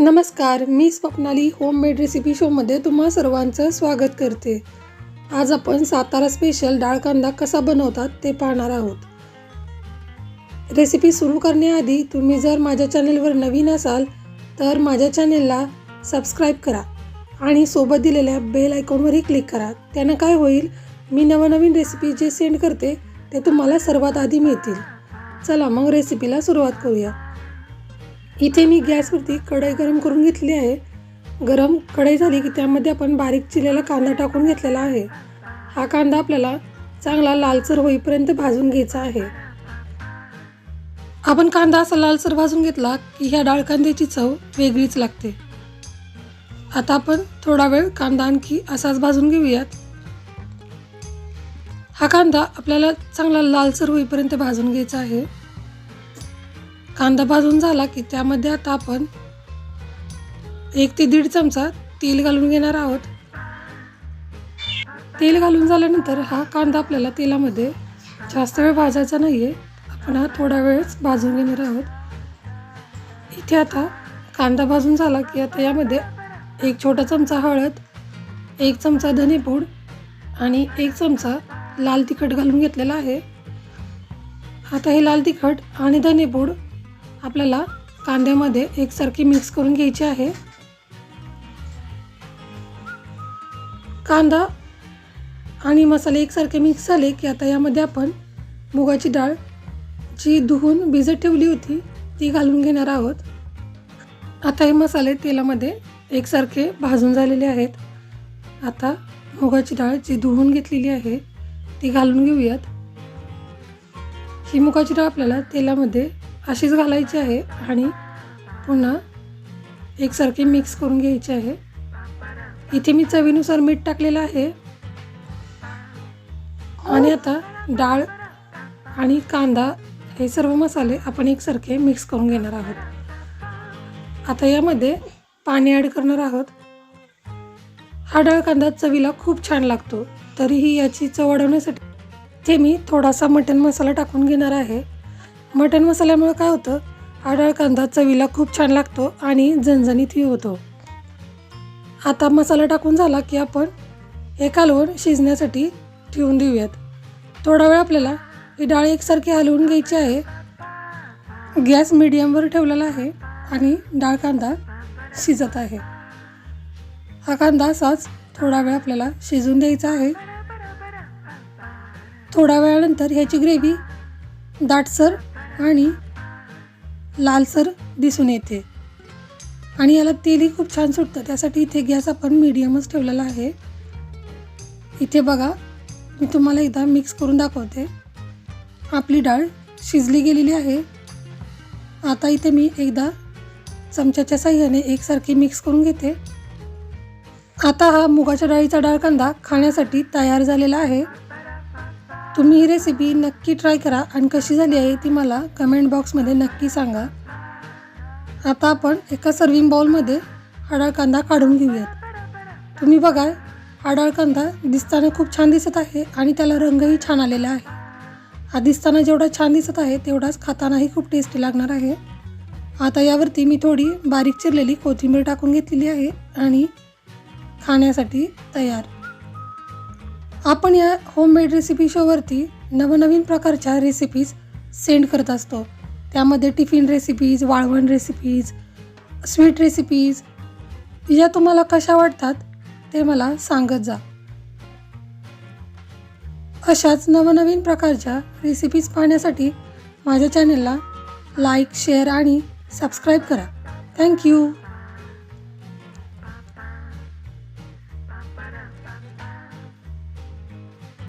नमस्कार मी Swapnali homemade recipe शोमध्ये तुम्हा सर्वांचं स्वागत करते. आज आपण सातारा स्पेशल डाळ कांदा कसा बनवतात ते पाहणार आहोत. रेसिपी सुरू करण्याआधी तुम्ही जर माझ्या चॅनेलवर नवीन असाल तर माझ्या चॅनेलला सबस्क्राईब करा आणि सोबत दिलेल्या बेल आयकॉनवरही क्लिक करा. त्यानं काय होईल मी नवनवीन रेसिपी जे सेंड करते ते तुम्हाला सर्वात आधी मिळतील. चला मग रेसिपीला सुरुवात करूया. इथे मी गॅसवरती कढई गरम करून घेतली आहे. गरम कढई झाली की त्यामध्ये आपण बारीक चिरलेला कांदा टाकून घेतलेला आहे. हा कांदा आपल्याला चांगला लालसर होईपर्यंत भाजून घ्यायचा आहे. आपण कांदा असा लालसर भाजून घेतला की ह्या डाळ कांद्याची चव वेगळीच लागते. आता आपण थोडा वेळ कांदा आणखी असाच भाजून घेऊयात. हा कांदा आपल्याला चांगला लालसर होईपर्यंत भाजून घ्यायचा आहे. कांदा भाजून झाला की त्यामध्ये आता आपण एक ते दीड चमचा तेल घालून घेणार आहोत. तेल घालून झाल्यानंतर हा कांदा आपल्याला तेलामध्ये जास्त वेळ भाजायचा नाही आहे आपण हा थोडा वेळच भाजून घेणार आहोत. इथे आता कांदा भाजून झाला की आता यामध्ये एक छोटा चमचा हळद एक चमचा धनेपूड आणि एक चमचा लाल तिखट घालून घेतलेला आहे. आता हे लाल तिखट आणि धनेपूड आपल्याला कांद्यामध्ये एकसारखी मिक्स करून घ्यायची आहे. कांदा आणि मसाले एकसारखे मिक्स झाले की आता यामध्ये आपण मुगाची डाळ जी धुवून भिजत ठेवली होती ती घालून घेणार आहोत. आता हे मसाले तेलामध्ये एकसारखे भाजून झालेले आहेत. आता मुगाची डाळ जी धुवून घेतलेली आहे ती घालून घेऊयात. ही मुगाची डाळ आपल्याला तेलामध्ये अशीच घालायची आहे आणि पुन्हा एकसारखी मिक्स करून घ्यायची आहे. इथे मी चवीनुसार मीठ टाकलेलं आहे. आणि आता डाळ आणि कांदा हे सर्व मसाले आपण एकसारखे मिक्स करून घेणार आहोत. आता यामध्ये पाणी ॲड करणार आहोत. हा डाळ कांदा चवीला खूप छान लागतो तरीही याची चव वाढवण्यासाठी ते मी थोडासा मटण मसाला टाकून घेणार आहे. मटण मसाल्यामुळे काय होतं? हा डाळ कांदा चवीला खूप छान लागतो आणि झणझणीतही होतो. आता मसाला टाकून झाला की आपण हे कालवण शिजण्यासाठी ठेवून देऊयात. थोडा वेळ आपल्याला ही डाळ एकसारखी हलवून घ्यायची आहे. गॅस मिडियमवर ठेवलेला आहे आणि डाळ कांदा शिजत आहे. हा कांदा असाच थोडा वेळ आपल्याला शिजून द्यायचा आहे. थोड्या वेळानंतर ह्याची ग्रेव्ही दाटसर आणि लालसर दिसून येते. आणि याला तेलही खूप छान सुटतं. त्यासाठी इथे गॅस आपण मीडियमच ठेवलेला आहे. इथे बघा मी तुम्हाला एकदा मिक्स करून दाखवते. आपली डाळ शिजली गेलेली आहे. आता इथे मी एकदा चमच्याच्या साह्याने एकसारखी मिक्स करून घेते. आता हा मुगाच्या डाळीचा डाळ कांदा खाण्यासाठी तयार झालेला आहे. तुम्ही ही रेसिपी नक्की ट्राय करा आणि कशी झाली आहे ती मला कमेंट बॉक्समध्ये नक्की सांगा. आता आपण एका सर्विंग बाउलमध्ये हाडाळ कांदा काढून घेऊयात. तुम्ही बघा हाडाळ कांदा दिसताना खूप छान दिसत आहे आणि त्याला रंगही छान आलेला आहे. हा दिसताना जेवढा छान दिसत आहे तेवढाच खातानाही खूप टेस्टी लागणार आहे. आता यावरती मी थोडी बारीक चिरलेली कोथिंबीर टाकून घेतलेली आहे आणि खाण्यासाठी तयार. आपण या होममेड रेसिपी शोवरती नवनवीन प्रकारच्या रेसिपीज सेंड करत असतो. त्यामध्ये टिफिन रेसिपीज वाळवण रेसिपीज स्वीट रेसिपीज या तुम्हाला कशा वाटतात ते मला सांगत जा. अशाच नवनवीन प्रकारच्या रेसिपीज पाहण्यासाठी माझ्या चॅनलला लाईक शेअर आणि सबस्क्राईब करा. Thank you